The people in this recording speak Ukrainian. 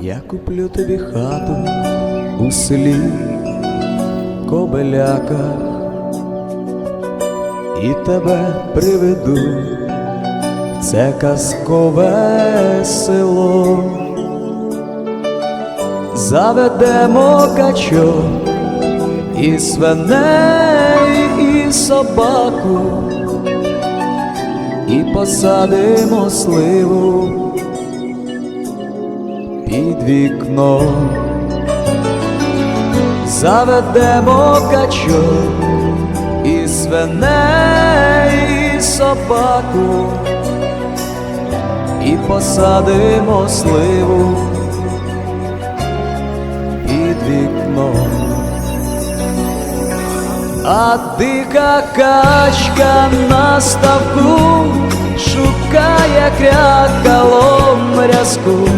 Я куплю тобі хату у селі Кобеляка і тебе приведу, це казкове село, заведемо качок і свиней, і собаку, і посадимо сливу під вікном. Заведемо качок і свиней, і собаку, і посадимо сливу під вікном. А дика качка на ставку шукає крякалом рязку